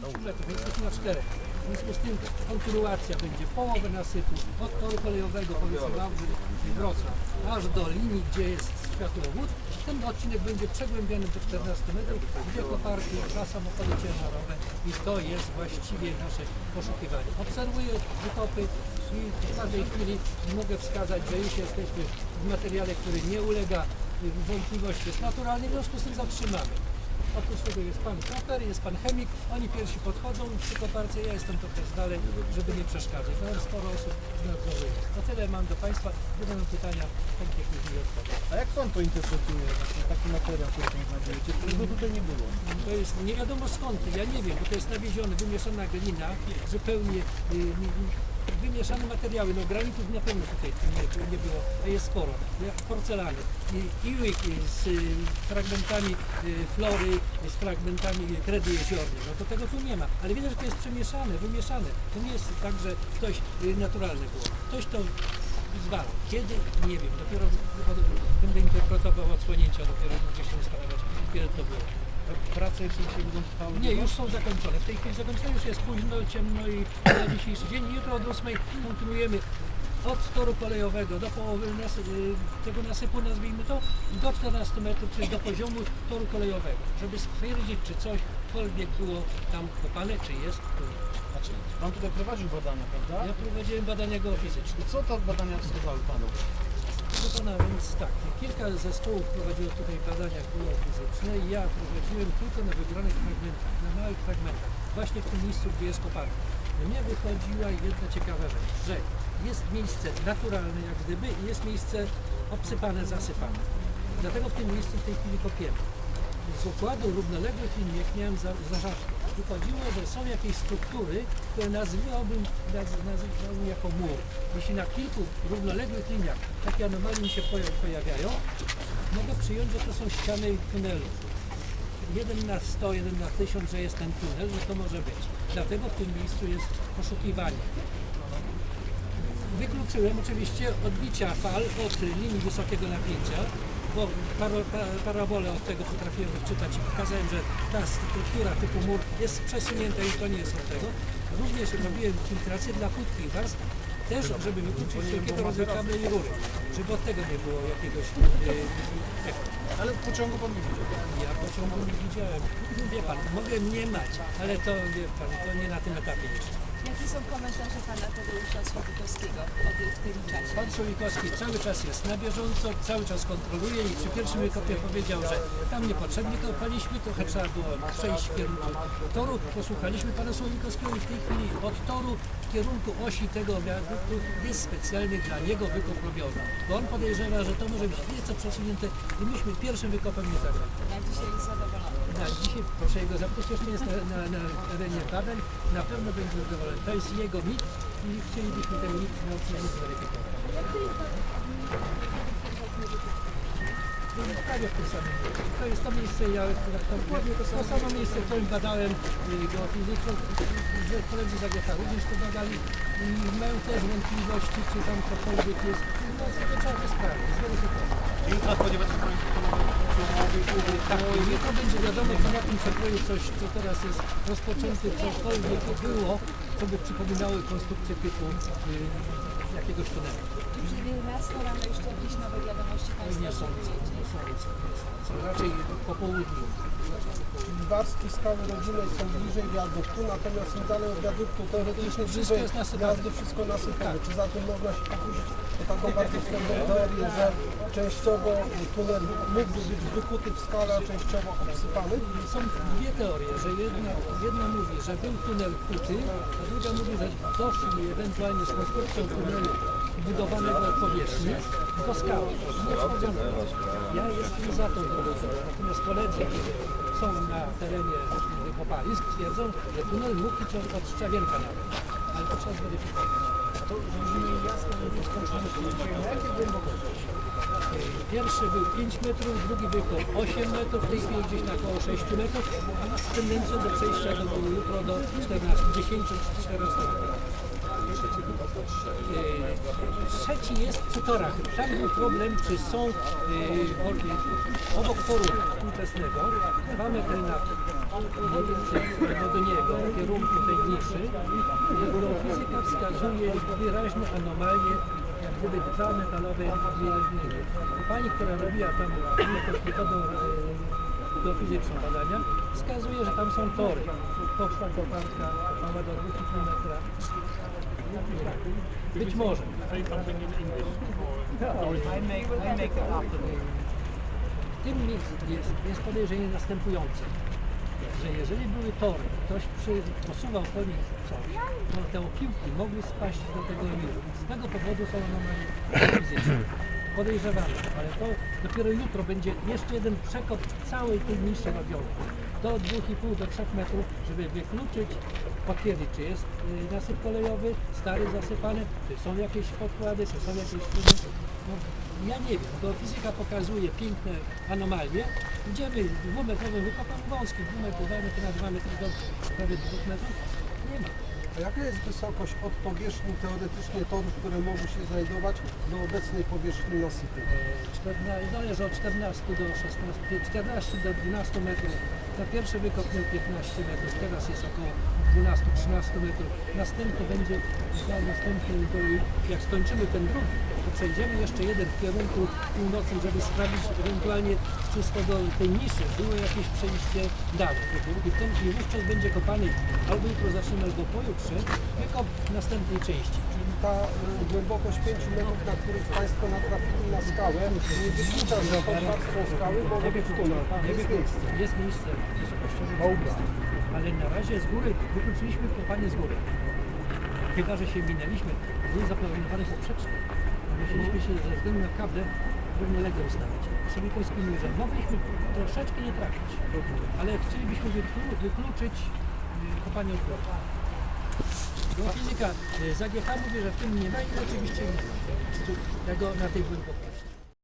metrów, więc jesteśmy na 4. W związku z tym kontynuacja będzie połowę nasypu od toru kolejowego powiedzmy Wałbrzych i Wrocław aż do linii, gdzie jest światłowód. Ten odcinek będzie przegłębiony do 14 metrów, gdzie koparki, dwa samochody ciężarowe i to jest właściwie nasze poszukiwanie. Obserwuję wytopy i w każdej chwili mogę wskazać, że już jesteśmy w materiale, który nie ulega wątpliwości, jest naturalny, w związku z tym zatrzymamy. Oprócz tego jest pan koper, jest pan chemik, oni pierwsi podchodzą przy koparce, ja jestem trochę z dalej, żeby nie przeszkadzać. No, sporo osób nadzoruje. To tyle mam do Państwa. Gdy będą pytania, chętnie później odpowiem. A jak pan to interpretuje, właśnie taki materiał, który tam znajdujecie? Tego tutaj nie było. To jest nie wiadomo skąd, ja nie wiem, bo to jest nawieziony, wymieszana glina, zupełnie y, wymieszane materiały. No granitów na pewno tutaj nie, nie było, a jest sporo. Jak Porcelany, I- iłyk z y, fragmentami y, flory, z fragmentami kredy jeziornej. No to tego tu nie ma, ale widać, że to jest przemieszane, wymieszane. To nie jest tak, że ktoś y, naturalny było. Ktoś to zwalał. Kiedy? Nie wiem. Dopiero będę interpretował odsłonięcia, dopiero gdzieś się zastanawiać, kiedy to było. Prace jeszcze dzisiaj będą trwały? Nie, już są zakończone. W tej chwili zakończone już jest późno, ciemno i na dzisiejszy dzień. Jutro od 8 kontynuujemy od toru kolejowego do połowy y, tego nasypu, nazwijmy to, do 14 metrów, czyli do poziomu toru kolejowego, żeby stwierdzić, czy cośkolwiek było tam kopane, czy jest. Znaczy, pan tutaj prowadził badania, prawda? Ja prowadziłem badania geofizyczne. I co te badania wskazały panu? Proszę pana, więc tak, kilka zespołów prowadziło tutaj badania geofizyczne i ja prowadziłem tylko na wybranych fragmentach, na małych fragmentach, właśnie w tym miejscu, gdzie jest koparka. Mnie wychodziła jedna ciekawa rzecz, że jest miejsce naturalne jak gdyby i jest miejsce obsypane, zasypane. Dlatego w tym miejscu w tej chwili kopiemy. Z układu równoległych linii miałem za, za rzadko. Wychodziło, że są jakieś struktury, które nazywałbym naz- nazywałbym jako mur. Jeśli na kilku równoległych liniach takie anomalie mi się poja- pojawiają, mogę przyjąć, że to są ściany tunelu. Jeden na 100, jeden na 1000, że jest ten tunel, że to może być. Dlatego w tym miejscu jest poszukiwanie. Wykluczyłem oczywiście odbicia fal od linii wysokiego napięcia, bo parabolę od tego potrafiłem wyczytać i pokazałem, że ta struktura typu mur jest przesunięta i to nie jest od tego. Również robiłem filtrację dla krótkich warstw, też żeby wykluczyć wszelkiego rodzaju kable i rury, żeby od tego nie było jakiegoś e. Ale w pociągu pan nie widział. Ja pociągu nie widziałem. Wie pan, mogę mniemać, ale to wie pan, to nie na tym etapie jeszcze. Jakie są komentarze pana Tadeusza Słowikowskiego w tym czasie? Pan Solikowski cały czas jest na bieżąco, cały czas kontroluje i przy pierwszym wykopie powiedział, że tam niepotrzebnie kopaliśmy, trochę trzeba było przejść w kierunku toru. Posłuchaliśmy pana Słolikowskiego i w tej chwili od toru w kierunku osi tego wiaduktu jest specjalnie dla niego wykop robiony. Bo on podejrzewa, że to może być nieco przesunięte i myśmy pierwszym wykopem nie zabrali. Na dzisiaj zadowolony. Na dzisiaj proszę jego zapytać, jeszcze jest na, na, na terenie badań, na pewno będzie zadowolony. To jest jego mit i chcielibyśmy ten mit nauczycieli zweryfikować. Prawie w tym samym miejscu. To jest to miejsce, ja to, to samo miejsce, w którym badałem geofizyczną, że koledzy z AGH również to badali i mają też wątpliwości, czy tam cokolwiek jest. No, to trzeba to sprawdzić, zweryfikować. Jutra spodziewa się Tak, jutro będzie wiadomo, czy na tym przekroju coś, co teraz jest rozpoczęte, cokolwiek było, co by przypominało konstrukcję typu y, jakiegoś tunelu. Przed 11 rano jeszcze jakieś nowe wiadomości państwo nie sądzę, oczekujecie? nie sądzę, nie sądzę. Raczej po południu. Czyli warstwy skały rodzinnej są bliżej wiaduktu, natomiast im dalej od wiaduktu teoretycznie Wszystko jest nasypane. jazdy wszystko nasypane. Czy zatem można się pokusić o taką bardzo wstępną teorię, że częściowo tunel mógłby być wykuty w skale, a częściowo obsypany? Są dwie teorie, że jedna, jedna mówi, że był tunel kuty, a druga mówi, że doszli ewentualnie z konstrukcją tunelu budowanego od powierzchni do skały. Ja jestem za tą teorią, natomiast koledzy, są na terenie kopalisk, twierdzą, że tunel mógł być od- Szczawienka nawet, ale to trzeba zweryfikować. To brzmi jasno, że skończyliśmy. Na jakiej głębokości? Pierwszy był 5 metrów, drugi wykop 8 metrów, w tej chwili gdzieś na około 6 metrów, z tendencją do przejścia do jutro do 14, 10 czy 14 metrów. Trzeci jest przy torach. Tam był problem, czy są or- obok toru współczesnego 2 metry nad mniej więcej do niego, w kierunku tej niszy, geofizyka wskazuje wyraźne anomalie, jak gdyby dwa metalowe wyjaśnienie. Pani, która robiła tam jakąś metodą e, geofizyczną badania, wskazuje, że tam są tory. Poszła koparka, mała do 2 km. Być może. W tym miejscu jest, jest podejrzenie następujące, że jeżeli były tory, ktoś przy, posuwał po nich coś, to te opiłki mogły spaść do tego miru. Z tego powodu są anomalie fizyczne. Podejrzewamy, ale to dopiero jutro będzie jeszcze jeden przekop całej tej niszy robiony. Do 2,5 do 3 metrów, żeby wykluczyć, potwierdzić, czy jest y, nasyp kolejowy, stary zasypany, czy są jakieś podkłady, czy są jakieś śruby. No, ja nie wiem, geofizyka pokazuje piękne anomalie. Idziemy dwumetrowym wykopem wąskim, dwumetrowy na 2 metry do prawie 2 metrów. Nie ma. Jaka jest wysokość od powierzchni teoretycznie torów, które mogą się znajdować do obecnej powierzchni nasypu? 14, zależy od 14 do 16, 14 do 12 metrów. Na pierwszy wykop miał 15 metrów, teraz jest około 12-13 metrów. Następny będzie, na następny, jak skończymy ten drugi, to przejdziemy jeszcze jeden w kierunku północnym, żeby sprawdzić ewentualnie czy z tego tej niszy było jakieś przejście dalej. I, ten, I wówczas będzie kopany albo jutro zaczniemy, albo pojutrze, wykop następnej części. Ta y, głębokość 5 metrów, na których Państwo natrafili na skałę, nie wyklucza, że pod warstwą skały mogą być tunel. Nie Jest miejsce. Jest miejsce wysokościowe. miejsce. Ale na razie z góry wykluczyliśmy kopanie z góry. Chyba, że się minęliśmy. Były zaplanowane poprzeczne. Musieliśmy się ze względu na kable równolegle ustawić. Sobie końskimi że mogliśmy troszeczkę nie trafić. Ale chcielibyśmy wyklu- wykluczyć y, kopanie od góry. Geofizyka z AGH mówi, że w tym nie ma i oczywiście. Tego na tej głębokości.